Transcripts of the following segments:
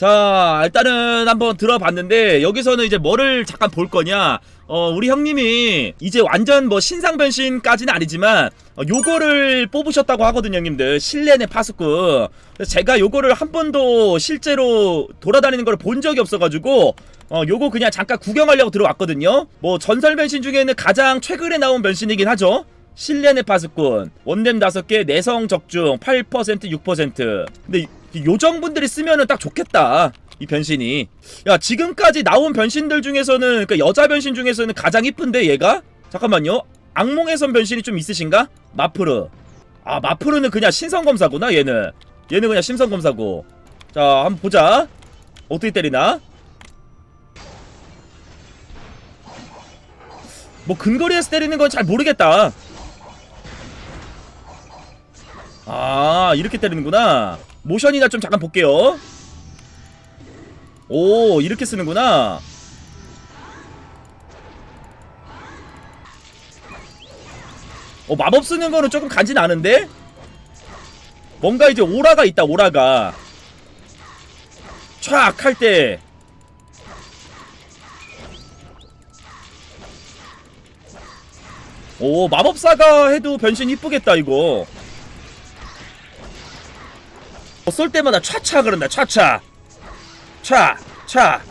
자, 일단은 한번 들어봤는데 여기서는 이제 뭐를 잠깐 볼 거냐? 어, 우리 형님이 이제 완전 뭐 신상 변신까지는 아니지만 어, 요거를 뽑으셨다고 하거든요, 형님들. 실내내 파수꾼. 제가 요거를 한 번도 실제로 돌아다니는 걸 본 적이 없어가지고 어, 요거 그냥 잠깐 구경하려고 들어왔거든요. 뭐 전설 변신 중에는 가장 최근에 나온 변신이긴 하죠. 실내내 파수꾼 원렘 5개 내성 적중 8% 6% 근데 요정분들이 쓰면은 딱 좋겠다 이 변신이. 야 지금까지 나온 변신들 중에서는 그러니까 여자 변신 중에서는 가장 이쁜데 얘가? 잠깐만요. 악몽의 선 변신이 좀 있으신가? 마프르. 아 마프르는 그냥 신성 검사구나 얘는. 얘는 그냥 신성 검사고. 자 한번 보자. 어떻게 때리나? 뭐 근거리에서 때리는 건 잘 모르겠다. 아 이렇게 때리는구나 모션이나 좀 잠깐 볼게요. 오 이렇게 쓰는구나. 어 마법 쓰는 거는 조금 간지 나는데? 뭔가 이제 오라가 있다 오라가. 촥 할 때. 오 마법사가 해도 변신 이쁘겠다 이거. 어, 쏠 때마다 차차 그런다 차차. 차차.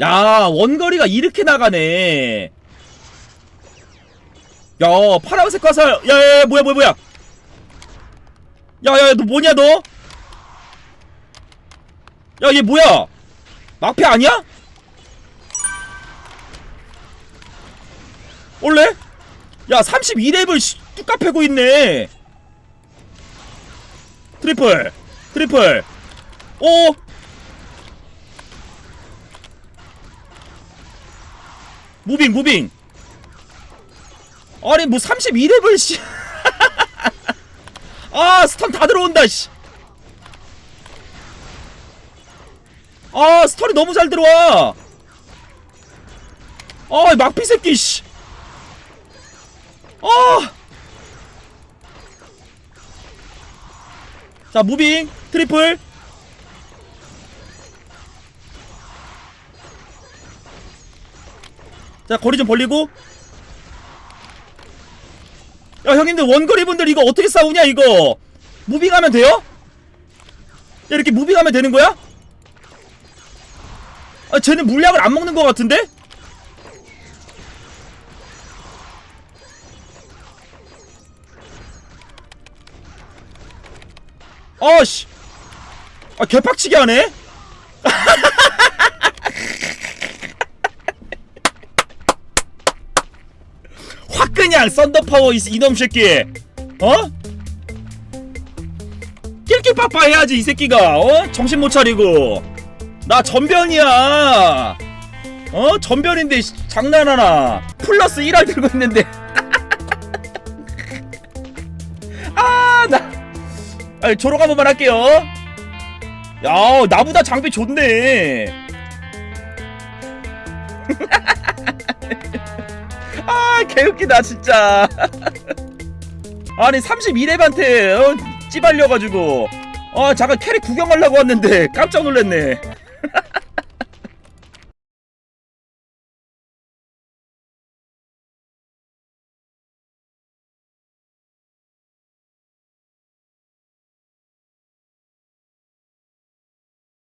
야 원거리가 이렇게 나가네. 야 파란색 화살. 야야야 뭐야 뭐야 뭐야. 야야야 너 뭐냐 너? 야 얘 뭐야? 막패 아니야? 원래? 야 32렙을 뚝까 패고 있네 트리플 트리플 오 무빙 무빙 아니 뭐 32렙을 씨. 아 스턴 다 들어온다 씨. 아 스턴이 너무 잘 들어와 아 막피 새끼 씨. 아! 자, 무빙, 트리플. 자, 거리 좀 벌리고. 야, 형님들, 원거리 분들 이거 어떻게 싸우냐, 이거? 무빙하면 돼요? 야, 이렇게 무빙하면 되는 거야? 아, 쟤는 물약을 안 먹는 것 같은데? 아씨. 아 개빡치게 하네? 확 그냥 썬더파워 이- 이놈 새끼. 어? 낄낄빠빠 해야지 이 새끼가. 어? 정신 못 차리고. 나 전변이야. 어? 전변인데 씨, 장난하나. 플러스 1알 들고 있는데 아니 졸업 한 번만 할게요. 야 나보다 장비 좋네. 아 개웃기다 진짜. 아니 32렙한테 어, 찌발려가지고. 아 잠깐 캐릭 구경하려고 왔는데 깜짝 놀랐네